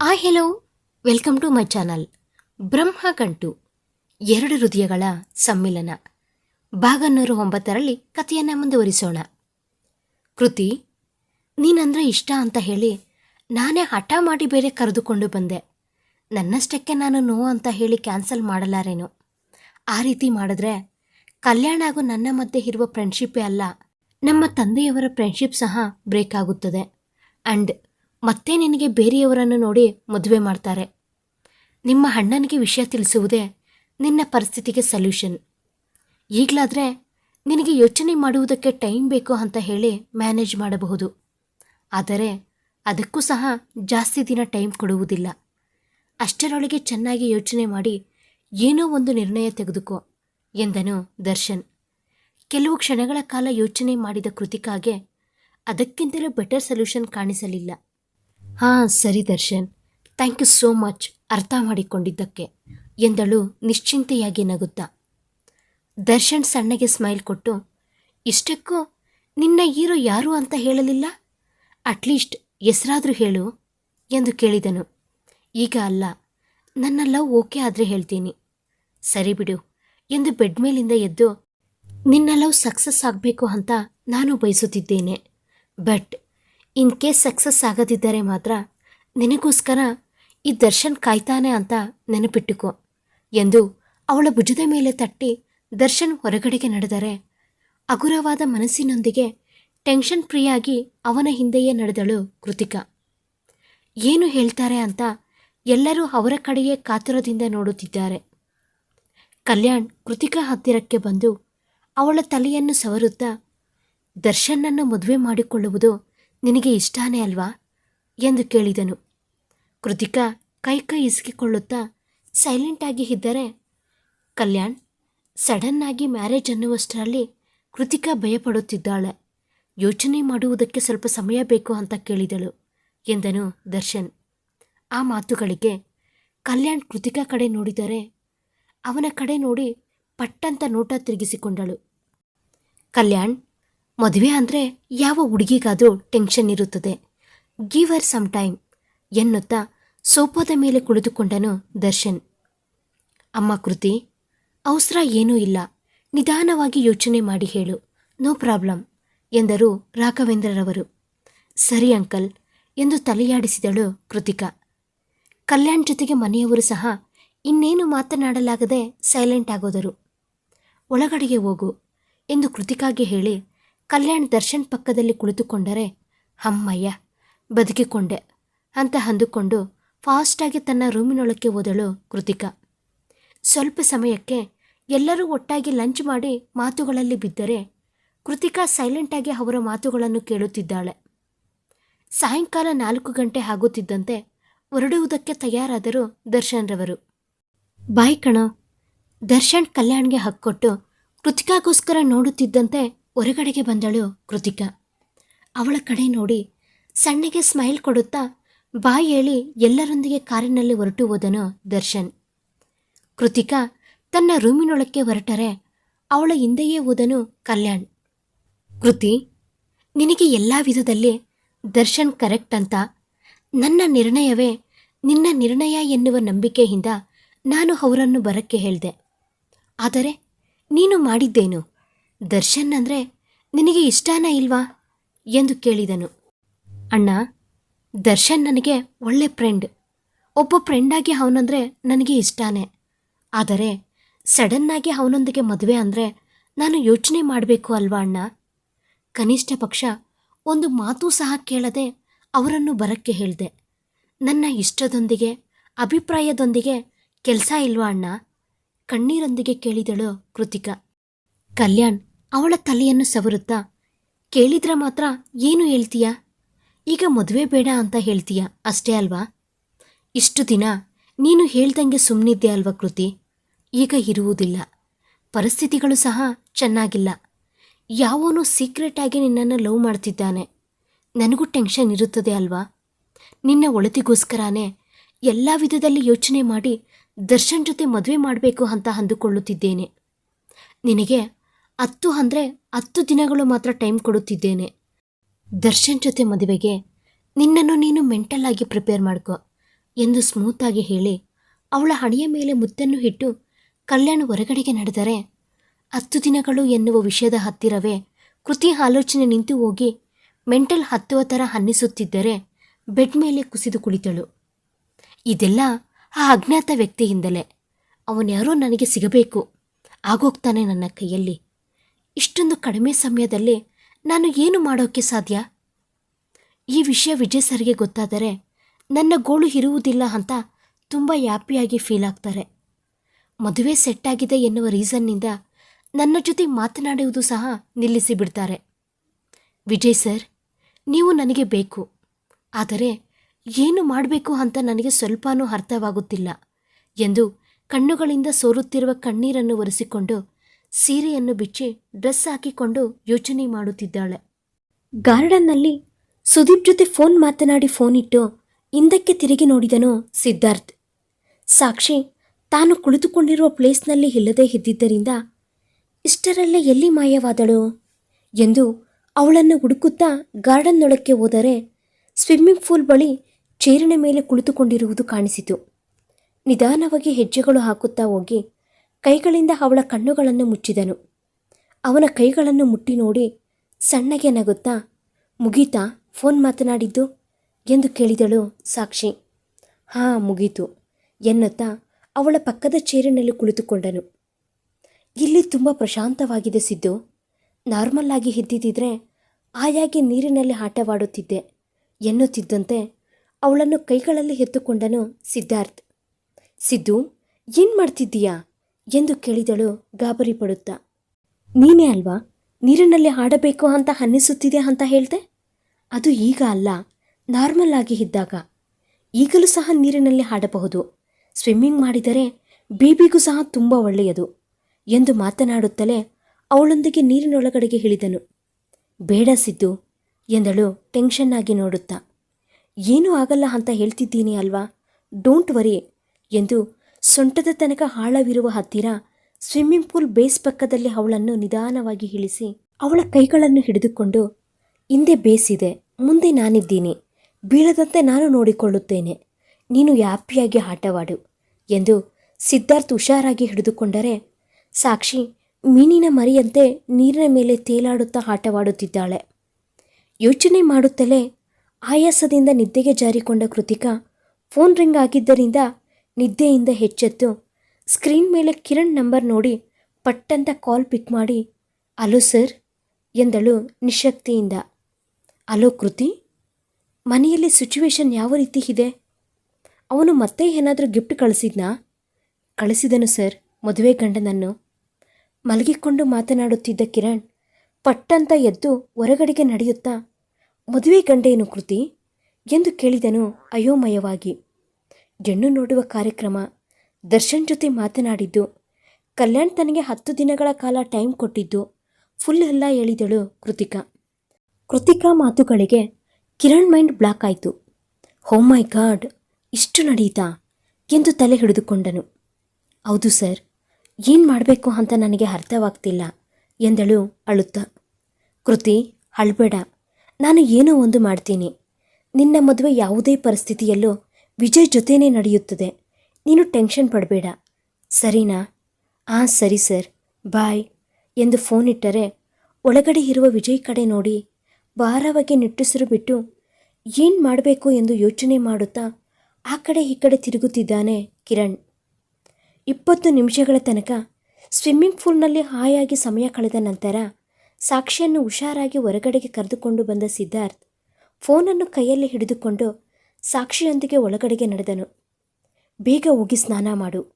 ಆ hello welcome to my channel Brahma Gantu, ಎರಡು ಹೃದಯಗಳ ಸಮ್ಮಿಲನ. ಭಾಗ ಒಂಬತ್ತರಲ್ಲಿ ಕಥೆಯನ್ನು ಮುಂದುವರಿಸೋಣ. ಕೃತಿ, ನೀನಂದ್ರೆ ಇಷ್ಟ ಅಂತ ಹೇಳಿ ನಾನೇ ಹಠ ಮಾಡಿ ಬೇರೆ ಕರೆದುಕೊಂಡು ಬಂದೆ. ನನ್ನಷ್ಟಕ್ಕೆ ನಾನು ನೋ ಅಂತ ಹೇಳಿ ಕ್ಯಾನ್ಸಲ್ ಮಾಡಲಾರೇನು. ಆ ರೀತಿ ಮಾಡಿದ್ರೆ ಕಲ್ಯಾಣ ಹಾಗೂ ನನ್ನ ಮಧ್ಯೆ ಇರುವ ಫ್ರೆಂಡ್ಶಿಪ್ಪೇ ಅಲ್ಲ, ನಮ್ಮ ತಂದೆಯವರ ಫ್ರೆಂಡ್ಶಿಪ್ ಸಹ ಬ್ರೇಕ್ ಆಗುತ್ತದೆ. ಆ್ಯಂಡ್ ಮತ್ತೆ ನಿನಗೆ ಬೇರೆಯವರನ್ನು ನೋಡಿ ಮದುವೆ ಮಾಡ್ತಾರೆ. ನಿಮ್ಮ ಅಣ್ಣನಿಗೆ ವಿಷಯ ತಿಳಿಸುವುದೇ ನಿನ್ನ ಪರಿಸ್ಥಿತಿಗೆ ಸೊಲ್ಯೂಷನ್ ಈಗಲಾದರೆ ನಿನಗೆ ಯೋಚನೆ ಮಾಡುವುದಕ್ಕೆ ಟೈಮ್ ಬೇಕು ಅಂತ ಹೇಳಿ ಮ್ಯಾನೇಜ್ ಮಾಡಬಹುದು. ಆದರೆ ಅದಕ್ಕೂ ಸಹ ಜಾಸ್ತಿ ದಿನ ಟೈಮ್ ಕೊಡುವುದಿಲ್ಲ. ಅಷ್ಟರೊಳಗೆ ಚೆನ್ನಾಗಿ ಯೋಚನೆ ಮಾಡಿ ಏನೋ ಒಂದು ನಿರ್ಣಯ ತೆಗೆದುಕೋ, ಎಂದನು ದರ್ಶನ್. ಕೆಲವು ಕ್ಷಣಗಳ ಕಾಲ ಯೋಚನೆ ಮಾಡಿದ ಕೃತಿಕಾಗೆ ಅದಕ್ಕಿಂತಲೂ ಬೆಟರ್ ಸೊಲ್ಯೂಷನ್ ಕಾಣಿಸಲಿಲ್ಲ. ಹಾಂ, ಸರಿ Darshan. Thank you so much ಅರ್ಥ ಮಾಡಿಕೊಂಡಿದ್ದಕ್ಕೆ. ಎಂದಳು ನಿಶ್ಚಿಂತೆಯಾಗಿ ನಗುತ್ತಾ. ದರ್ಶನ್ ಸಣ್ಣಗೆ ಸ್ಮೈಲ್ ಕೊಟ್ಟು, ಇಷ್ಟಕ್ಕೂ ನಿನ್ನ ಹೀರೋ ಯಾರು ಅಂತ ಹೇಳಲಿಲ್ಲ? ಅಟ್ಲೀಸ್ಟ್ ಹೆಸರಾದರೂ ಹೇಳು ಎಂದು ಕೇಳಿದನು. ಈಗ ಅಲ್ಲ, ನನ್ನ ಲವ್ ಓಕೆ ಆದರೆ ಹೇಳ್ತೀನಿ. ಸರಿ ಬಿಡು ಎಂದು ಬೆಡ್ ಮೇಲಿಂದ ಎದ್ದು, ನಿನ್ನ ಲವ್ ಸಕ್ಸಸ್ ಆಗಬೇಕು ಅಂತ ನಾನು ಬಯಸುತ್ತಿದ್ದೇನೆ. ಬಟ್ ಇನ್ ಕೇಸ್ ಸಕ್ಸಸ್ ಆಗದಿದ್ದರೆ ಮಾತ್ರ ನಿನಗೋಸ್ಕರ ಈ ದರ್ಶನ್ ಕಾಯ್ತಾನೆ ಅಂತ ನೆನಪಿಟ್ಟುಕೊ ಎಂದು ಅವಳ ಭುಜದ ಮೇಲೆ ತಟ್ಟಿ ದರ್ಶನ್ ಹೊರಗಡೆಗೆ ನಡೆದರೆ ಹಗುರವಾದ ಮನಸ್ಸಿನೊಂದಿಗೆ ಟೆನ್ಷನ್ ಫ್ರೀಯಾಗಿ ಅವನ ಹಿಂದೆಯೇ ನಡೆದಳು ಕೃತಿಕಾ. ಏನು ಹೇಳ್ತಾರೆ ಅಂತ ಎಲ್ಲರೂ ಅವರ ಕಡೆಯೇ ಕಾತುರದಿಂದ ನೋಡುತ್ತಿದ್ದಾರೆ. ಕಲ್ಯಾಣ್ ಕೃತಿಕಾ ಹತ್ತಿರಕ್ಕೆ ಬಂದು ಅವಳ ತಲೆಯನ್ನು ಸವರುತ್ತಾ ದರ್ಶನನ್ನು ಮದುವೆ ಮಾಡಿಕೊಳ್ಳುವುದು ನಿನಗೆ ಇಷ್ಟಾನೇ ಅಲ್ವಾ? ಎಂದು ಕೇಳಿದನು. ಕೃತಿಕಾ ಕೈ ಕೈ ಇಸಿಕೊಳ್ಳುತ್ತಾ ಸೈಲೆಂಟಾಗಿ ಇದ್ದರೆ, ಕಲ್ಯಾಣ್ ಸಡನ್ನಾಗಿ ಮ್ಯಾರೇಜ್ ಅನ್ನುವಷ್ಟರಲ್ಲಿ ಕೃತಿಕಾ ಭಯಪಡುತ್ತಿದ್ದಾಳೆ. ಯೋಚನೆ ಮಾಡುವುದಕ್ಕೆ ಸ್ವಲ್ಪ ಸಮಯ ಬೇಕು ಅಂತ ಕೇಳಿದಳು, ಎಂದನು ದರ್ಶನ್. ಆ ಮಾತುಗಳಿಗೆ ಕಲ್ಯಾಣ್ ಕೃತಿಕಾ ಕಡೆ ನೋಡಿದರೆ, ಅವನ ಕಡೆ ನೋಡಿ ಪಟ್ಟಂತ ನೋಟ ತಿರುಗಿಸಿಕೊಂಡಳು. ಕಲ್ಯಾಣ್ ಮದುವೆ ಅಂದರೆ ಯಾವ ಹುಡುಗಿಗಾದರೂ ಟೆನ್ಷನ್ ಇರುತ್ತದೆ. ಗಿವ್ ಅರ್ ಸಮ್ ಟೈಮ್ ಎನ್ನುತ್ತಾ ಸೋಫಾದ ಮೇಲೆ ಕುಳಿತುಕೊಂಡನು ದರ್ಶನ್. ಅಮ್ಮ ಕೃತಿ, ಅವಸರ ಏನೂ ಇಲ್ಲ. ನಿಧಾನವಾಗಿ ಯೋಚನೆ ಮಾಡಿ ಹೇಳು. ನೋ ಪ್ರಾಬ್ಲಮ್ ಎಂದರು ರಾಘವೇಂದ್ರರವರು. ಸರಿ ಅಂಕಲ್ ಎಂದು ತಲೆಯಾಡಿಸಿದಳು ಕೃತಿಕಾ. ಕಲ್ಯಾಣ್ ಜೊತೆಗೆ ಮನೆಯವರು ಸಹ ಇನ್ನೇನು ಮಾತನಾಡಲಾಗದೆ ಸೈಲೆಂಟ್ ಆಗೋದರು. ಒಳಗಡೆಗೆ ಹೋಗು ಎಂದು ಕೃತಿಕಾಗೆ ಹೇಳಿ ಕಲ್ಯಾಣ್ ದರ್ಶನ್ ಪಕ್ಕದಲ್ಲಿ ಕುಳಿತುಕೊಂಡರೆ ಅಮ್ಮಯ್ಯ ಬದುಕಿಕೊಂಡೆ ಅಂತ ಅಂದುಕೊಂಡು ಫಾಸ್ಟಾಗಿ ತನ್ನ ರೂಮಿನೊಳಕ್ಕೆ ಓದಳು ಕೃತಿಕಾ. ಸ್ವಲ್ಪ ಸಮಯಕ್ಕೆ ಎಲ್ಲರೂ ಒಟ್ಟಾಗಿ ಲಂಚ್ ಮಾಡಿ ಮಾತುಗಳಲ್ಲಿ ಬಿದ್ದರೆ, ಕೃತಿಕಾ ಸೈಲೆಂಟಾಗಿ ಅವರ ಮಾತುಗಳನ್ನು ಕೇಳುತ್ತಿದ್ದಾಳೆ. ಸಾಯಂಕಾಲ ನಾಲ್ಕು ಗಂಟೆ ಆಗುತ್ತಿದ್ದಂತೆ ಹೊರಡುವುದಕ್ಕೆ ತಯಾರಾದರು ದರ್ಶನ್ರವರು. ಬಾಯ್ ಕಣ, ದರ್ಶನ್ ಕಲ್ಯಾಣ್ಗೆ ಹಕ್ಕೊಟ್ಟು ಕೃತಿಕಾಗೋಸ್ಕರ ನೋಡುತ್ತಿದ್ದಂತೆ ಹೊರಗಡೆಗೆ ಬಂದಳು ಕೃತಿಕಾ. ಅವಳ ಕಡೆ ನೋಡಿ ಸಣ್ಣಗೆ ಸ್ಮೈಲ್ ಕೊಡುತ್ತಾ ಬಾಯಿ ಹೇಳಿ ಎಲ್ಲರೊಂದಿಗೆ ಕಾರಿನಲ್ಲಿ ಹೊರಟು ಹೋದನು ದರ್ಶನ್. ಕೃತಿಕಾ ತನ್ನ ರೂಮಿನೊಳಕ್ಕೆ ಹೊರಟರೆ ಅವಳ ಹಿಂದೆಯೇ ಹೋದನು ಕಲ್ಯಾಣ್. ಕೃತಿ, ನಿನಗೆ ಎಲ್ಲ ವಿಧದಲ್ಲಿ ದರ್ಶನ್ ಕರೆಕ್ಟ್ ಅಂತ. ನನ್ನ ನಿರ್ಣಯವೇ ನಿನ್ನ ನಿರ್ಣಯ ಎನ್ನುವ ನಂಬಿಕೆಯಿಂದ ನಾನು ಅವರನ್ನು ಬರಕ್ಕೆ ಹೇಳಿದೆ. ಆದರೆ ನೀನು ಮಾಡಿದ್ದೇನು? ದರ್ಶನ್ ಅಂದರೆ ನಿನಗೆ ಇಷ್ಟಾನ ಇಲ್ವಾ? ಎಂದು ಕೇಳಿದನು. ಅಣ್ಣ, ದರ್ಶನ್ ನನಗೆ ಒಳ್ಳೆ ಫ್ರೆಂಡ್. ಒಬ್ಬ ಫ್ರೆಂಡಾಗಿ ಅವನಂದರೆ ನನಗೆ ಇಷ್ಟನೇ. ಆದರೆ ಸಡನ್ನಾಗಿ ಅವನೊಂದಿಗೆ ಮದುವೆ ಅಂದರೆ ನಾನು ಯೋಚನೆ ಮಾಡಬೇಕು ಅಲ್ವಾ ಅಣ್ಣ? ಕನಿಷ್ಠ ಪಕ್ಷ ಒಂದು ಮಾತು ಸಹ ಕೇಳದೆ ಅವರನ್ನು ಬರಕ್ಕೆ ಹೇಳಿದೆ. ನನ್ನ ಇಷ್ಟದೊಂದಿಗೆ, ಅಭಿಪ್ರಾಯದೊಂದಿಗೆ ಕೆಲಸ ಇಲ್ವಾ ಅಣ್ಣ? ಕಣ್ಣೀರೊಂದಿಗೆ ಕೇಳಿದಳು ಕೃತಿಕಾ. ಕಲ್ಯಾಣ್ ಅವಳ ತಲೆಯನ್ನು ಸವರುತ್ತಾ, ಕೇಳಿದ್ರೆ ಮಾತ್ರ ಏನು ಹೇಳ್ತೀಯ? ಈಗ ಮದುವೆ ಬೇಡ ಅಂತ ಹೇಳ್ತೀಯ? ಅಷ್ಟೇ ಅಲ್ವಾ? ಇಷ್ಟು ದಿನ ನೀನು ಹೇಳ್ದಂಗೆ ಸುಮ್ಮನಿದ್ದೆ ಅಲ್ವಾ ಕೃತಿ? ಈಗ ಇರುವುದಿಲ್ಲ. ಪರಿಸ್ಥಿತಿಗಳು ಸಹ ಚೆನ್ನಾಗಿಲ್ಲ. ಯಾವನೋ ಸೀಕ್ರೆಟಾಗಿ ನಿನ್ನನ್ನು ಲವ್ ಮಾಡ್ತಿದ್ದಾನೆ. ನನಗೂ ಟೆನ್ಷನ್ ಇರುತ್ತದೆ ಅಲ್ವಾ? ನಿನ್ನ ಒಳತಿಗೋಸ್ಕರನೇ ಎಲ್ಲ ವಿಧದಲ್ಲಿ ಯೋಚನೆ ಮಾಡಿ ದರ್ಶನ್ ಜೊತೆ ಮದುವೆ ಮಾಡಬೇಕು ಅಂತ ಅಂದುಕೊಳ್ಳುತ್ತಿದ್ದೇನೆ. ನಿನಗೆ ಹತ್ತು ಅಂದರೆ ಹತ್ತು ದಿನಗಳು ಮಾತ್ರ ಟೈಮ್ ಕೊಡುತ್ತಿದ್ದೇನೆ. ದರ್ಶನ್ ಜೊತೆ ಮದುವೆಗೆ ನಿನ್ನನ್ನು ನೀನು ಮೆಂಟಲ್ ಆಗಿ ಪ್ರಿಪೇರ್ ಮಾಡ್ಕೊ ಎಂದು ಸ್ಮೂತಾಗಿ ಹೇಳಿ ಅವಳ ಹಣೆಯ ಮೇಲೆ ಮುತ್ತನ್ನು ಇಟ್ಟು ಕಲ್ಯಾಣ್ ಹೊರಗಡೆಗೆ ನಡೆದರೆ ಹತ್ತು ದಿನಗಳು ಎನ್ನುವ ವಿಷಯದ ಹತ್ತಿರವೇ ಕೃತಿ ಆಲೋಚನೆ ನಿಂತು ಹೋಗಿ ಮೆಂಟಲ್ ಹತ್ತುವ ಥರ ಅನ್ನಿಸುತ್ತಿದ್ದರೆ ಬೆಡ್ ಮೇಲೆ ಕುಸಿದು ಕುಳಿತಳು. ಇದೆಲ್ಲ ಆ ಅಜ್ಞಾತ ವ್ಯಕ್ತಿಯಿಂದಲೇ. ಅವನ್ಯಾರೋ ನನಗೆ ಸಿಗಬೇಕು. ಆಗೋಗ್ತಾನೆ ನನ್ನ ಕೈಯಲ್ಲಿ. ಇಷ್ಟೊಂದು ಕಡಿಮೆ ಸಮಯದಲ್ಲಿ ನಾನು ಏನು ಮಾಡೋಕ್ಕೆ ಸಾಧ್ಯ? ಈ ವಿಷಯ ವಿಜಯ್ ಸರ್ಗೆ ಗೊತ್ತಾದರೆ ನನ್ನ ಗೋಳು ಇರುವುದಿಲ್ಲ ಅಂತ ತುಂಬ ಹ್ಯಾಪಿಯಾಗಿ ಫೀಲ್ ಆಗ್ತಾರೆ. ಮದುವೆ ಸೆಟ್ ಆಗಿದೆ ಎನ್ನುವ ರೀಸನ್ನಿಂದ ನನ್ನ ಜೊತೆ ಮಾತನಾಡುವುದು ಸಹ ನಿಲ್ಲಿಸಿ ಬಿಡ್ತಾರೆ. ವಿಜಯ್ ಸರ್, ನೀವು ನನಗೆ ಬೇಕು. ಆದರೆ ಏನು ಮಾಡಬೇಕು ಅಂತ ನನಗೆ ಸ್ವಲ್ಪನೂ ಅರ್ಥವಾಗುತ್ತಿಲ್ಲ ಎಂದು ಕಣ್ಣುಗಳಿಂದ ಸೋರುತ್ತಿರುವ ಕಣ್ಣೀರನ್ನು ಒರೆಸಿಕೊಂಡು ಸೀರೆಯನ್ನು ಬಿಚ್ಚಿ ಡ್ರೆಸ್ ಹಾಕಿಕೊಂಡು ಯೋಚನೆ ಮಾಡುತ್ತಿದ್ದಾಳೆ. ಗಾರ್ಡನ್ನಲ್ಲಿ ಸುದೀಪ್ ಜೊತೆ ಫೋನ್ ಮಾತನಾಡಿ ಫೋನ್ ಇಟ್ಟು ಹಿಂದಕ್ಕೆ ತಿರುಗಿ ನೋಡಿದನು ಸಿದ್ಧಾರ್ಥ್. ಸಾಕ್ಷಿ, ತಾನು ಕುಳಿತುಕೊಂಡಿರುವ ಪ್ಲೇಸ್ನಲ್ಲಿ ಇಲ್ಲದೆ ಇದ್ದಿದ್ದರಿಂದ ಇಷ್ಟರಲ್ಲೇ ಎಲ್ಲಿ ಮಾಯವಾದಳು ಎಂದು ಅವಳನ್ನು ಹುಡುಕುತ್ತಾ ಗಾರ್ಡನ್ನೊಳಕ್ಕೆ ಹೋದರೆ ಸ್ವಿಮ್ಮಿಂಗ್ ಪೂಲ್ ಬಳಿ ಚೇರಿನ ಮೇಲೆ ಕುಳಿತುಕೊಂಡಿರುವುದು ಕಾಣಿಸಿತು. ನಿಧಾನವಾಗಿ ಹೆಜ್ಜೆಗಳು ಹಾಕುತ್ತಾ ಹೋಗಿ ಕೈಗಳಿಂದ ಅವಳ ಕಣ್ಣುಗಳನ್ನು ಮುಚ್ಚಿದನು. ಅವನ ಕೈಗಳನ್ನು ಮುಟ್ಟಿ ನೋಡಿ ಸಣ್ಣಗೆ ನಗುತ್ತಾ, ಮುಗೀತಾ, ಫೋನ್ ಮಾತನಾಡಿದ್ದು? ಎಂದು ಕೇಳಿದಳು ಸಾಕ್ಷಿ. ಹಾಂ, ಮುಗೀತು, ಎನ್ನುತ್ತಾ ಅವಳ ಪಕ್ಕದ ಚೇರಿನಲ್ಲಿ ಕುಳಿತುಕೊಂಡನು. ಇಲ್ಲಿ ತುಂಬ ಪ್ರಶಾಂತವಾಗಿದೆ ಸಿದ್ದು. ನಾರ್ಮಲ್ ಆಗಿ ಹಿದ್ದಿದ್ರೆ ಆಯಾಗಿ ನೀರಿನಲ್ಲಿ ಆಟವಾಡುತ್ತಿದ್ದೆ, ಎನ್ನುತ್ತಿದ್ದಂತೆ ಅವಳನ್ನು ಕೈಗಳಲ್ಲಿ ಎತ್ತುಕೊಂಡನು ಸಿದ್ಧಾರ್ಥ್. ಸಿದ್ದು, ಏನು ಮಾಡ್ತಿದ್ದೀಯಾ? ಎಂದು ಕೇಳಿದಳು ಗಾಬರಿ ಪಡುತ್ತಾ. ನೀನೇ ಅಲ್ವಾ? ನೀರಿನಲ್ಲಿ ಹಾಡಬೇಕು ಅಂತ ಅನ್ನಿಸುತ್ತಿದೆ ಅಂತ ಹೇಳ್ದೆ? ಅದು ಈಗ ಅಲ್ಲ, ನಾರ್ಮಲ್ ಆಗಿ ಇದ್ದಾಗ. ಈಗಲೂ ಸಹ ನೀರಿನಲ್ಲಿ ಹಾಡಬಹುದು. ಸ್ವಿಮ್ಮಿಂಗ್ ಮಾಡಿದರೆ ಬೇಬಿಗೂ ಸಹ ತುಂಬ ಒಳ್ಳೆಯದು ಎಂದು ಮಾತನಾಡುತ್ತಲೇ ಅವಳೊಂದಿಗೆ ನೀರಿನೊಳಗಡೆಗೆ ಇಳಿದನು. ಬೇಡ ಸಿದ್ದು ಎಂದಳು ಟೆನ್ಷನ್ ಆಗಿ ನೋಡುತ್ತಾ. ಏನೂ ಆಗಲ್ಲ ಅಂತ ಹೇಳ್ತಿದ್ದೀನಿ ಅಲ್ವಾ? ಡೋಂಟ್ ವರಿ ಎಂದು ಸೊಂಟದ ತನಕ ಆಳವಿರುವ ಹತ್ತಿರ ಸ್ವಿಮ್ಮಿಂಗ್ ಪೂಲ್ ಬೇಸ್ ಪಕ್ಕದಲ್ಲಿ ಅವಳನ್ನು ನಿಧಾನವಾಗಿ ಇಳಿಸಿ ಅವಳ ಕೈಗಳನ್ನು ಹಿಡಿದುಕೊಂಡು, ಹಿಂದೆ ಬೇಸಿದೆ ಮುಂದೆ ನಾನಿದ್ದೀನಿ, ಬೀಳದಂತೆ ನಾನು ನೋಡಿಕೊಳ್ಳುತ್ತೇನೆ, ನೀನು ಹ್ಯಾಪಿಯಾಗಿ ಆಟವಾಡು ಎಂದು ಸಿದ್ಧಾರ್ಥ್ ಹುಷಾರಾಗಿ ಹಿಡಿದುಕೊಂಡರೆ, ಸಾಕ್ಷಿ, ಮೀನಿನ ಮರಿಯಂತೆ ನೀರಿನ ಮೇಲೆ ತೇಲಾಡುತ್ತಾ ಆಟವಾಡುತ್ತಿದ್ದಾಳೆ. ಯೋಚನೆ ಮಾಡುತ್ತಲೇ ಆಯಾಸದಿಂದ ನಿದ್ದೆಗೆ ಜಾರಿಕೊಂಡ ಕೃತಿಕಾ, ಫೋನ್ ರಿಂಗ್ ಆಗಿದ್ದರಿಂದ ನಿದ್ದೆಯಿಂದ ಹೆಚ್ಚೆತ್ತು ಸ್ಕ್ರೀನ್ ಮೇಲೆ ಕಿರಣ್ ನಂಬರ್ ನೋಡಿ ಪಟ್ಟಂತ ಕಾಲ್ ಪಿಕ್ ಮಾಡಿ, ಅಲೋ ಸರ್, ಎಂದಳು ನಿಶಕ್ತಿಯಿಂದ. ಅಲೋ ಕೃತಿ, ಮನೆಯಲ್ಲಿ ಸಿಚುವೇಶನ್ ಯಾವ ರೀತಿ ಇದೆ? ಅವನು ಮತ್ತೆ ಏನಾದರೂ ಗಿಫ್ಟ್ ಕಳಿಸಿದ್ನಾ? ಕಳಿಸಿದನು ಸರ್, ಮದುವೆ ಗಂಡನನ್ನು. ಮಲಗಿಕೊಂಡು ಮಾತನಾಡುತ್ತಿದ್ದ ಕಿರಣ್ ಪಟ್ಟಂತ ಎದ್ದು ಹೊರಗಡೆಗೆ ನಡೆಯುತ್ತಾ, ಮದುವೆ ಗಂಡೇನು ಕೃತಿ? ಎಂದು ಕೇಳಿದನು ಅಯೋಮಯವಾಗಿ. ಹೆಣ್ಣು ನೋಡುವ ಕಾರ್ಯಕ್ರಮ. ದರ್ಶನ್ ಜೊತೆ ಮಾತನಾಡಿದ್ದು, ಕಲ್ಯಾಣ್ ತನಗೆ ಹತ್ತು ದಿನಗಳ ಕಾಲ ಟೈಮ್ ಕೊಟ್ಟಿದ್ದು, ಫುಲ್ ಎಲ್ಲ ಹೇಳಿದಳು ಕೃತಿಕಾ. ಕೃತಿಕಾ ಮಾತುಗಳಿಗೆ ಕಿರಣ್ ಮೈಂಡ್ ಬ್ಲಾಕ್ ಆಯಿತು. ಹೋ ಮೈ ಗಾಡ್, ಇಷ್ಟು ನಡೀತಾ? ಎಂದು ತಲೆ ಹಿಡಿದುಕೊಂಡನು. ಹೌದು ಸರ್, ಏನು ಮಾಡಬೇಕು ಅಂತ ನನಗೆ ಅರ್ಥವಾಗ್ತಿಲ್ಲ, ಎಂದಳು ಅಳುತ್ತಾ. ಕೃತಿ, ಅಳ್ಬೇಡ. ನಾನು ಏನೋ ಒಂದು ಮಾಡ್ತೀನಿ. ನಿನ್ನ ಮದುವೆ ಯಾವುದೇ ಪರಿಸ್ಥಿತಿಯಲ್ಲೂ ವಿಜಯ್ ಜೊತೆನೇ ನಡೆಯುತ್ತದೆ. ನೀನು ಟೆನ್ಷನ್ ಪಡಬೇಡ. ಸರಿನಾ? ಆ, ಸರಿ ಸರ್. ಬಾಯ್ ಎಂದು ಫೋನ್ ಇಟ್ಟರೆ ಒಳಗಡೆ ಇರುವ ವಿಜಯ್ ಕಡೆ ನೋಡಿ ಭಾರವಾಗಿ ನಿಟ್ಟುಸಿರು ಬಿಟ್ಟು ಏನು ಮಾಡಬೇಕು ಎಂದು ಯೋಚನೆ ಮಾಡುತ್ತಾ ಆ ಕಡೆ ಈ ಕಡೆ ತಿರುಗುತ್ತಿದ್ದಾನೆ ಕಿರಣ್. ಇಪ್ಪತ್ತು ನಿಮಿಷಗಳ ತನಕ ಸ್ವಿಮ್ಮಿಂಗ್ ಪೂಲ್ನಲ್ಲಿ ಹಾಯಾಗಿ ಸಮಯ ಕಳೆದ ನಂತರ ಸಾಕ್ಷಿಯನ್ನು ಹುಷಾರಾಗಿ ಹೊರಗಡೆಗೆ ಕರೆದುಕೊಂಡು ಬಂದ ಸಿದ್ಧಾರ್ಥ್ ಫೋನನ್ನು ಕೈಯಲ್ಲಿ ಹಿಡಿದುಕೊಂಡು ಸಾಕ್ಷಿಯೊಂದಿಗೆ ಒಳಗಡೆಗೆ ನಡೆದನು. ಬೇಗ ಹೋಗಿ ಸ್ನಾನ ಮಾಡು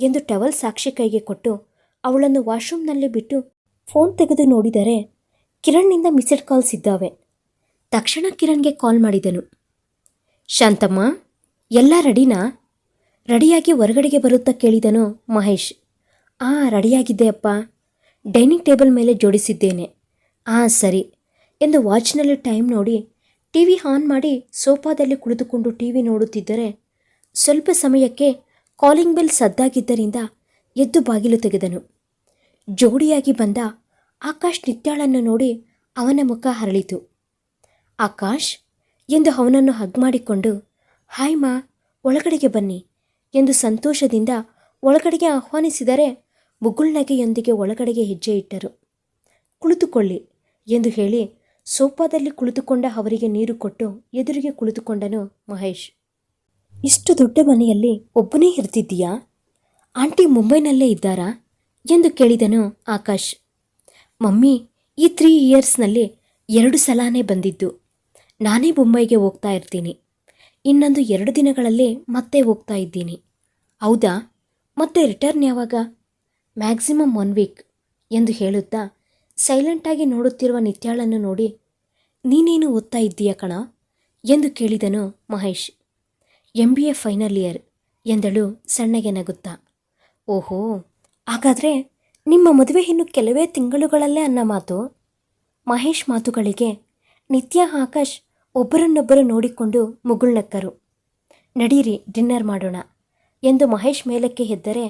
ಎಂದು ಟವಲ್ ಸಾಕ್ಷಿ ಕೈಗೆ ಕೊಟ್ಟು ಅವಳನ್ನು ವಾಶ್ರೂಮ್ನಲ್ಲಿ ಬಿಟ್ಟು ಫೋನ್ ತೆಗೆದು ನೋಡಿದರೆ ಕಿರಣ್ನಿಂದ ಮಿಸ್ಡ್ ಕಾಲ್ಸ್ ಇದ್ದಾವೆ ತಕ್ಷಣ ಕಿರಣ್ಗೆ ಕಾಲ್ ಮಾಡಿದನು. ಶಾಂತಮ್ಮ, ಎಲ್ಲ ರೆಡಿನಾ? ರೆಡಿಯಾಗಿ ಹೊರಗಡೆಗೆ ಬರುತ್ತಾ ಕೇಳಿದನು ಮಹೇಶ್. ಆ ರೆಡಿಯಾಗಿದ್ದೆ ಅಪ್ಪ. ಡೈನಿಂಗ್ ಟೇಬಲ್ ಮೇಲೆ ಜೋಡಿಸಿದ್ದೇನೆ. ಆ, ಸರಿ ಎಂದು ವಾಚ್ನಲ್ಲಿ ಟೈಮ್ ನೋಡಿ ಟಿ ವಿ ಆನ್ ಮಾಡಿ ಸೋಫಾದಲ್ಲಿ ಕುಳಿತುಕೊಂಡು ಟಿ ವಿ ನೋಡುತ್ತಿದ್ದರೆ ಸ್ವಲ್ಪ ಸಮಯಕ್ಕೆ ಕಾಲಿಂಗ್ ಬೆಲ್ ಸದ್ದಾಗಿದ್ದರಿಂದ ಎದ್ದು ಬಾಗಿಲು ತೆಗೆದನು. ಜೋಡಿಯಾಗಿ ಬಂದ ಆಕಾಶ್ ನಿತ್ಯಾಳನ್ನು ನೋಡಿ ಅವನ ಮುಖ ಹರಳಿತು. ಆಕಾಶ್, ಎಂದು ಅವನನ್ನು ಹಗ್ ಮಾಡಿಕೊಂಡು, ಹಾಯ್ ಮಾ, ಒಳಗಡೆಗೆ ಬನ್ನಿ ಎಂದು ಸಂತೋಷದಿಂದ ಒಳಗಡೆಗೆ ಆಹ್ವಾನಿಸಿದರೆ ಮುಗುಳ್ನಗೆಯೊಂದಿಗೆ ಒಳಗಡೆಗೆ ಹೆಜ್ಜೆ ಇಟ್ಟರು. ಕುಳಿತುಕೊಳ್ಳಿ ಎಂದು ಹೇಳಿ ಸೋಫಾದಲ್ಲಿ ಕುಳಿತುಕೊಂಡ ಅವರಿಗೆ ನೀರು ಕೊಟ್ಟು ಎದುರಿಗೆ ಕುಳಿತುಕೊಂಡನು ಮಹೇಶ್. ಇಷ್ಟು ದೊಡ್ಡ ಮನೆಯಲ್ಲಿ ಒಬ್ಬನೇ ಇರ್ತಿದ್ದೀಯಾ? ಆಂಟಿ ಮುಂಬೈನಲ್ಲೇ ಇದ್ದಾರಾ? ಎಂದು ಕೇಳಿದನು ಆಕಾಶ್. ಮಮ್ಮಿ, ಈ ತ್ರೀ ಇಯರ್ಸ್ನಲ್ಲಿ ಎರಡು ಸಲನೇ ಬಂದಿದ್ದು. ನಾನೇ ಮುಂಬೈಗೆ ಹೋಗ್ತಾ ಇರ್ತೀನಿ. ಇನ್ನೊಂದು ಎರಡು ದಿನಗಳಲ್ಲೇ ಮತ್ತೆ ಹೋಗ್ತಾ ಇದ್ದೀನಿ. ಹೌದಾ? ಮತ್ತೆ ರಿಟರ್ನ್ ಯಾವಾಗ? ಮ್ಯಾಕ್ಸಿಮಮ್ ಒನ್ ವೀಕ್ ಎಂದು ಹೇಳುತ್ತಾ ಸೈಲೆಂಟಾಗಿ ನೋಡುತ್ತಿರುವ ನಿತ್ಯಾಳನ್ನು ನೋಡಿ, ನೀನೇನು ಓದ್ತಾ ಇದ್ದೀಯ ಕಣ? ಎಂದು ಕೇಳಿದನು Mahesh. M B A final year, ಎಂದಳು ಸಣ್ಣಗೆ ನಗುತ್ತಾ. ಓಹೋ, ಹಾಗಾದರೆ ನಿಮ್ಮ ಮದುವೆ ಇನ್ನು ಕೆಲವೇ ತಿಂಗಳುಗಳಲ್ಲೇ ಅನ್ನ ಮಾತು? ಮಹೇಶ್ ಮಾತುಗಳಿಗೆ, ನಿತ್ಯ ಆಕಾಶ್ ಒಬ್ಬರನ್ನೊಬ್ಬರು ನೋಡಿಕೊಂಡು ಮುಗುಳ್ನಕ್ಕರು. ನಡೀರಿ, ಡಿನ್ನರ್ ಮಾಡೋಣ, ಎಂದು ಮಹೇಶ್ ಮೇಲಕ್ಕೆ ಎದ್ದರೆ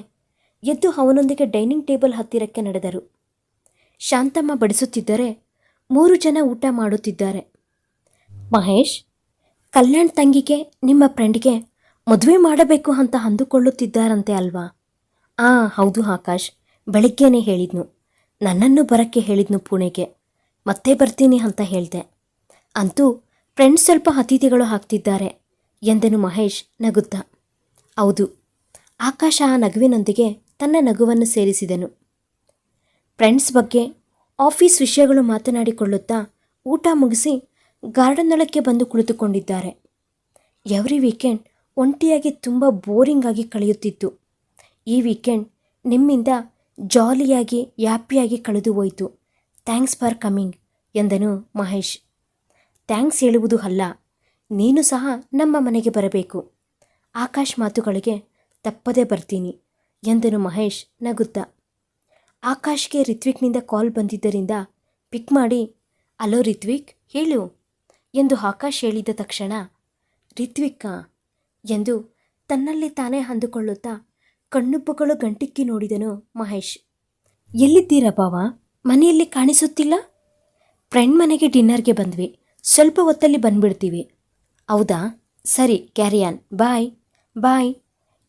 ಎದ್ದು ಅವನೊಂದಿಗೆ ಡೈನಿಂಗ್ ಟೇಬಲ್ ಹತ್ತಿರಕ್ಕೆ ನಡೆದರು. ಶಾಂತಮ್ಮ ಬಡಿಸುತ್ತಿದ್ದರೆ ಮೂರು ಜನ ಊಟ ಮಾಡುತ್ತಿದ್ದಾರೆ. ಮಹೇಶ್, ಕಲ್ಯಾಣ್ ತಂಗಿಗೆ ನಿಮ್ಮ ಫ್ರೆಂಡ್ಗೆ ಮದುವೆ ಮಾಡಬೇಕು ಅಂತ ಅಂದುಕೊಳ್ಳುತ್ತಿದ್ದಾರಂತೆ ಅಲ್ವಾ? ಆ, ಹೌದು ಆಕಾಶ್, ಬೆಳಗ್ಗೆನೇ ಹೇಳಿದ್ನು. ನನ್ನನ್ನು ಬರಕ್ಕೆ ಹೇಳಿದ್ನು ಪುಣೆಗೆ. ಮತ್ತೆ ಬರ್ತೀನಿ ಅಂತ ಹೇಳಿದೆ. ಅಂತೂ ಫ್ರೆಂಡ್ಸ್ ಸ್ವಲ್ಪ ಅತಿಥಿಗಳು ಹಾಕ್ತಿದ್ದಾರೆ ಎಂದನು ಮಹೇಶ್ ನಗುತ್ತಾ. ಹೌದು, ಆಕಾಶ ಆ ನಗುವಿನೊಂದಿಗೆ ತನ್ನ ನಗುವನ್ನು ಸೇರಿಸಿದನು. ಫ್ರೆಂಡ್ಸ್ ಬಗ್ಗೆ ಆಫೀಸ್ ವಿಷಯಗಳು ಮಾತನಾಡಿಕೊಳ್ಳುತ್ತಾ ಊಟ ಮುಗಿಸಿ ಗಾರ್ಡನ್ನೊಳಕ್ಕೆ ಬಂದು ಕುಳಿತುಕೊಂಡಿದ್ದಾರೆ. ಎವ್ರಿ ವೀಕೆಂಡ್ ಒಂಟಿಯಾಗಿ ತುಂಬ ಬೋರಿಂಗ್ ಆಗಿ ಕಳೆಯುತ್ತಿತ್ತು. ಈ ವೀಕೆಂಡ್ ನಿಮ್ಮಿಂದ ಜಾಲಿಯಾಗಿ, ಹ್ಯಾಪಿಯಾಗಿ ಕಳೆದು ಹೋಯಿತು. ಥ್ಯಾಂಕ್ಸ್ ಫಾರ್ ಕಮಿಂಗ್, ಎಂದನು ಮಹೇಶ್. ಥ್ಯಾಂಕ್ಸ್ ಹೇಳುವುದು ಅಲ್ಲ, ನೀನು ಸಹ ನಮ್ಮ ಮನೆಗೆ ಬರಬೇಕು. ಆಕಾಶ್ ಮಾತುಗಳಿಗೆ ತಪ್ಪದೇ ಬರ್ತೀನಿ, ಎಂದನು ಮಹೇಶ್ ನಗುತ್ತಾ. ಆಕಾಶ್ಗೆ ರಿತ್ವಿಕ್ನಿಂದ ಕಾಲ್ ಬಂದಿದ್ದರಿಂದ ಪಿಕ್ ಮಾಡಿ, ಅಲೋ ರಿತ್ವಿಕ್, ಹೇಳು, ಎಂದು ಆಕಾಶ್ ಹೇಳಿದ ತಕ್ಷಣ, ರಿತ್ವಿಕ್ಕ, ಎಂದು ತನ್ನಲ್ಲಿ ತಾನೇ ಅಂದುಕೊಳ್ಳುತ್ತಾ ಕಣ್ಣುಬ್ಬುಗಳು ಗಂಟಿಕ್ಕಿ ನೋಡಿದನು ಮಹೇಶ್. ಎಲ್ಲಿದ್ದೀರಾ ಬಾವ? ಮನೆಯಲ್ಲಿ ಕಾಣಿಸುತ್ತಿಲ್ಲ? ಫ್ರೆಂಡ್ ಮನೆಗೆ ಡಿನ್ನರ್ಗೆ ಬಂದ್ವಿ. ಸ್ವಲ್ಪ ಹೊತ್ತಲ್ಲಿ ಬಂದ್ಬಿಡ್ತೀವಿ. ಹೌದಾ? ಸರಿ ಕ್ಯಾರಿಯಾನ್ ಬಾಯ್ ಬಾಯ್,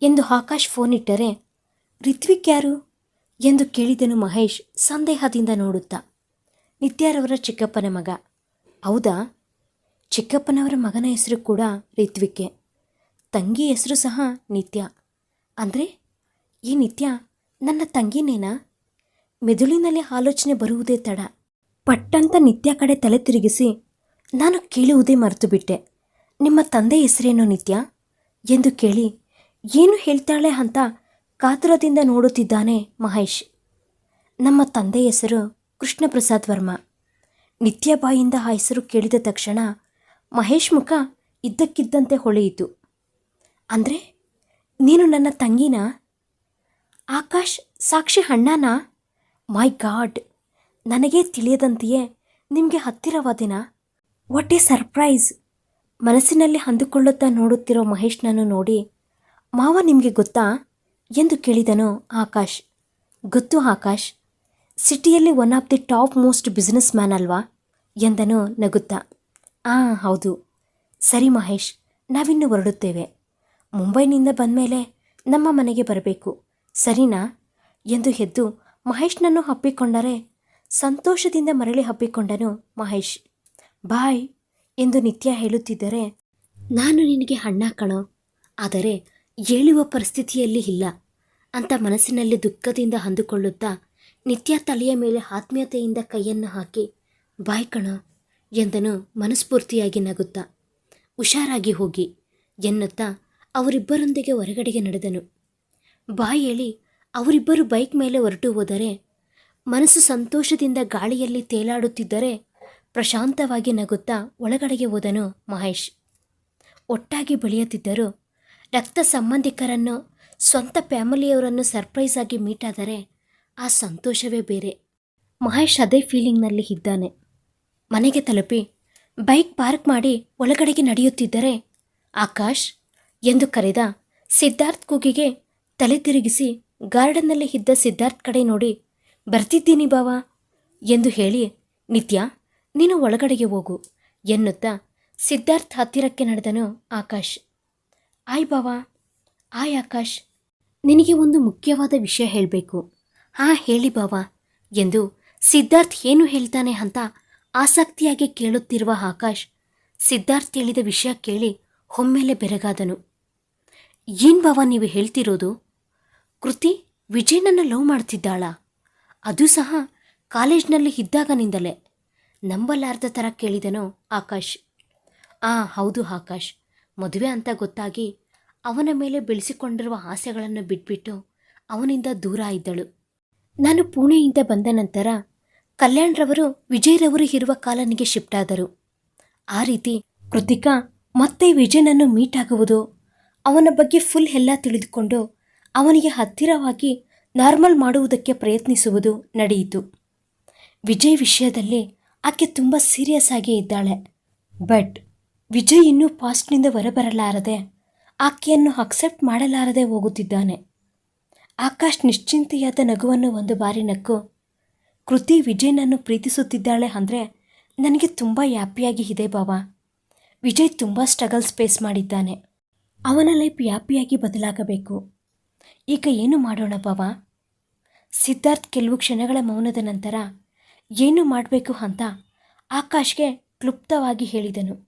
ಎಂದು ಆಕಾಶ್ ಫೋನ್ ಇಟ್ಟರೆ, ರಿತ್ವಿಕ್ ಯಾರು? ಎಂದು ಕೇಳಿದನು ಮಹೇಶ್ ಸಂದೇಹದಿಂದ ನೋಡುತ್ತಾ. ನಿತ್ಯಾರವರ ಚಿಕ್ಕಪ್ಪನ ಮಗ. ಹೌದಾ? ಚಿಕ್ಕಪ್ಪನವರ ಮಗನ ಹೆಸರು ಕೂಡ ರಿತ್ವಿಕೆ. ತಂಗಿ ಹೆಸರು ಸಹ ನಿತ್ಯ. ಅಂದರೆ ಈ ನಿತ್ಯ ನನ್ನ ತಂಗಿನೇನಾ? ಮೆದುಳಿನಲ್ಲಿ ಆಲೋಚನೆ ಬರುವುದೇ ತಡ. ಪಟ್ಟಂತ ನಿತ್ಯ ಕಡೆ ತಲೆ ತಿರುಗಿಸಿ, ನಾನು ಕೇಳುವುದೇ ಮರೆತುಬಿಟ್ಟೆ. ನಿಮ್ಮ ತಂದೆ ಹೆಸರೇನು ನಿತ್ಯ? ಎಂದು ಕೇಳಿ, ಏನು ಹೇಳ್ತಾಳೆ ಅಂತ ಕಾತುರದಿಂದ ನೋಡುತ್ತಿದ್ದಾನೆ ಮಹೇಶ್. ನಮ್ಮ ತಂದೆ ಹೆಸರು ಕೃಷ್ಣಪ್ರಸಾದ್ ವರ್ಮ. ನಿತ್ಯ ಬಾಯಿಂದ ಆ ಹೆಸರು ಕೇಳಿದ ತಕ್ಷಣ ಮಹೇಶ್ ಮುಖ ಇದ್ದಕ್ಕಿದ್ದಂತೆ ಹೊಳೆಯಿತು. ಅಂದರೆ ನೀನು ನನ್ನ ತಂಗಿನಾ? ಆಕಾಶ್ ಸಾಕ್ಷಿ ಅಣ್ಣನಾ? ಮೈ ಗಾಡ್, ನನಗೇ ತಿಳಿಯದಂತೆಯೇ ನಿಮಗೆ ಹತ್ತಿರವಾದಿನ? What A surprise. ಮನಸ್ಸಿನಲ್ಲಿ ಅಂದುಕೊಳ್ಳುತ್ತಾ ನೋಡುತ್ತಿರೋ ಮಹೇಶ್ನನ್ನು ನೋಡಿ ಮಾವ ನಿಮಗೆ ಗೊತ್ತಾ? ಎಂದು ಕೇಳಿದನು ಆಕಾಶ್. ಗೊತ್ತು ಆಕಾಶ್, ಸಿಟಿಯಲ್ಲಿ one of the top most business man ಅಲ್ವಾ? ಎಂದನು ನಗುತ್ತಾ. ಆ, ಹೌದು. ಸರಿ ಮಹೇಶ್, ನಾವಿನ್ನು ಹೊರಡುತ್ತೇವೆ. ಮುಂಬೈನಿಂದ ಬಂದಮೇಲೆ ನಮ್ಮ ಮನೆಗೆ ಬರಬೇಕು. ಸರಿನಾ? ಎಂದು ಎದ್ದು ಮಹೇಶ್ನನ್ನು ಹಪ್ಪಿಕೊಂಡರೆ ಸಂತೋಷದಿಂದ ಮರಳಿ ಹಪ್ಪಿಕೊಂಡನು ಮಹೇಶ್. ಬಾಯ್ ಎಂದು ನಿತ್ಯ ಹೇಳುತ್ತಿದ್ದರೆ, ನಾನು ನಿನಗೆ ಹಣ್ಣ ಕಣೋ. ಆದರೆ ಹೇಳುವ ಪರಿಸ್ಥಿತಿಯಲ್ಲಿ ಇಲ್ಲ. ಅಂತ ಮನಸ್ಸಿನಲ್ಲಿ ದುಃಖದಿಂದ ಅಂದುಕೊಳ್ಳುತ್ತಾ ನಿತ್ಯ ತಲೆಯ ಮೇಲೆ ಆತ್ಮೀಯತೆಯಿಂದ ಕೈಯನ್ನು ಹಾಕಿ, ಬಾಯ್ ಕಣ ಎಂದನು ಮನಸ್ಫೂರ್ತಿಯಾಗಿ ನಗುತ್ತಾ. ಹುಷಾರಾಗಿ ಹೋಗಿ ಎನ್ನುತ್ತಾ ಅವರಿಬ್ಬರೊಂದಿಗೆ ಹೊರಗಡೆಗೆ ನಡೆದನು. ಬಾಯ್ ಹೇಳಿ, ಅವರಿಬ್ಬರು ಬೈಕ್ ಮೇಲೆ ಹೊರಟು ಹೋದರೆ, ಮನಸ್ಸು ಸಂತೋಷದಿಂದ ಗಾಳಿಯಲ್ಲಿ ತೇಲಾಡುತ್ತಿದ್ದರೆ ಪ್ರಶಾಂತವಾಗಿ ನಗುತ್ತಾ ಒಳಗಡೆಗೆ ಹೋದನು ಮಹೇಶ್. ಒಟ್ಟಾಗಿ ಬೆಳೆಯುತ್ತಿದ್ದರು ರಕ್ತ ಸಂಬಂಧಿಕರನ್ನು, ಸ್ವಂತ ಫ್ಯಾಮಿಲಿಯವರನ್ನು ಸರ್ಪ್ರೈಸ್ ಆಗಿ ಮೀಟ್ ಆದರೆ ಆ ಸಂತೋಷವೇ ಬೇರೆ. ಮಹೇಶ್ ಅದೇ ಫೀಲಿಂಗ್ನಲ್ಲಿ ಇದ್ದಾನೆ. ಮನೆಗೆ ತಲುಪಿ ಬೈಕ್ ಪಾರ್ಕ್ ಮಾಡಿ ಒಳಗಡೆಗೆ ನಡೆಯುತ್ತಿದ್ದರೆ ಆಕಾಶ್ ಎಂದು ಕರೆದ ಸಿದ್ಧಾರ್ಥ್ ಕೂಗಿಗೆ ತಲೆ ತಿರುಗಿಸಿ, ಗಾರ್ಡನ್ನಲ್ಲಿ ಇದ್ದ ಸಿದ್ಧಾರ್ಥ್ ಕಡೆ ನೋಡಿ, ಬರ್ತಿದ್ದೀನಿ ಬಾವಾ ಎಂದು ಹೇಳಿ, ನಿತ್ಯ, ನೀನು ಒಳಗಡೆಗೆ ಹೋಗು ಎನ್ನುತ್ತಾ ಸಿದ್ಧಾರ್ಥ್ ಹತ್ತಿರಕ್ಕೆ ನಡೆದನು ಆಕಾಶ್. ಆಯ್ ಬಾವಾ, ಆಯ್ ಆಕಾಶ್, ನಿನಗೆ ಒಂದು ಮುಖ್ಯವಾದ ವಿಷಯ ಹೇಳಬೇಕು. ಹಾಂ, ಹೇಳಿ ಬಾವಾ, ಎಂದು ಸಿದ್ಧಾರ್ಥ್ ಏನು ಹೇಳ್ತಾನೆ ಅಂತ ಆಸಕ್ತಿಯಾಗಿ ಕೇಳುತ್ತಿರುವ ಆಕಾಶ್ ಸಿದ್ಧಾರ್ಥ್ ಹೇಳಿದ ವಿಷಯ ಕೇಳಿ ಒಮ್ಮೆಲೆ ಬೆರಗಾದನು. ಏನು ಬಾವಾ, ನೀವು ಹೇಳ್ತಿರೋದು? ಕೃತಿ ವಿಜಯನನ್ನು ಲವ್ ಮಾಡ್ತಿದ್ದಾಳ. ಅದು ಸಹ ಕಾಲೇಜ್ನಲ್ಲಿ ಇದ್ದಾಗನಿಂದಲೇ. ನಂಬಲಾರ್ದ ಥರ ಕೇಳಿದನೋ ಆಕಾಶ್. ಆ, ಹೌದು ಆಕಾಶ್. ಮದುವೆ ಅಂತ ಗೊತ್ತಾಗಿ ಅವನ ಮೇಲೆ ಬೆಳೆಸಿಕೊಂಡಿರುವ ಆಸೆಗಳನ್ನು ಬಿಟ್ಬಿಟ್ಟು ಅವನಿಂದ ದೂರ ಇದ್ದಳು. ನಾನು ಪುಣೆಯಿಂದ ಬಂದ ನಂತರ ಕಲ್ಯಾಣ್ರವರು ವಿಜಯ್ರವರು ಇರುವ ಕಾಲನಿಗೆ ಶಿಫ್ಟ್ ಆದರು. ಆ ರೀತಿ ಕೃತಿಕಾ ಮತ್ತೆ ವಿಜಯನನ್ನು ಮೀಟ್ ಆಗುವುದು ಅವನ ಬಗ್ಗೆ ಫುಲ್ ಎಲ್ಲ ತಿಳಿದುಕೊಂಡು ಅವನಿಗೆ ಹತ್ತಿರವಾಗಿ ನಾರ್ಮಲ್ ಮಾಡುವುದಕ್ಕೆ ಪ್ರಯತ್ನಿಸುವುದು ನಡೆಯಿತು. ವಿಜಯ್ ವಿಷಯದಲ್ಲಿ ಆಕೆ ತುಂಬ ಸೀರಿಯಸ್ ಆಗಿ ಇದ್ದಾಳೆ. ಬಟ್ ವಿಜಯ್ ಇನ್ನೂ ಪಾಸ್ಟ್ನಿಂದ ಹೊರಬರಲಾರದೆ ಆಕೆಯನ್ನು ಅಕ್ಸೆಪ್ಟ್ ಮಾಡಲಾರದೆ ಹೋಗುತ್ತಿದ್ದಾನೆ. ಆಕಾಶ್ ನಿಶ್ಚಿಂತೆಯಾದ ನಗುವನ್ನು ಒಂದು ಬಾರಿ ನಕ್ಕು, ಕೃತಿ ವಿಜಯ್ನನ್ನು ಪ್ರೀತಿಸುತ್ತಿದ್ದಾಳೆ ಅಂದರೆ ನನಗೆ ತುಂಬ ಹ್ಯಾಪಿಯಾಗಿ ಇದೆ ಬಾವಾ. ವಿಜಯ್ ತುಂಬ ಸ್ಟ್ರಗಲ್ಸ್ ಫೇಸ್ ಮಾಡಿದ್ದಾನೆ. ಅವನ ಲೈಫ್ ಹ್ಯಾಪಿಯಾಗಿ ಬದಲಾಗಬೇಕು. ಈಗ ಏನು ಮಾಡೋಣ ಬಾವಾ? ಸಿದ್ಧಾರ್ಥ್ ಕೆಲವು ಕ್ಷಣಗಳ ಮೌನದ ನಂತರ, ಏನು ಮಾಡಬೇಕು ಅಂತ ಆಕಾಶ್ಗೆ ಕ್ಲುಪ್ತವಾಗಿ ಹೇಳಿದನು.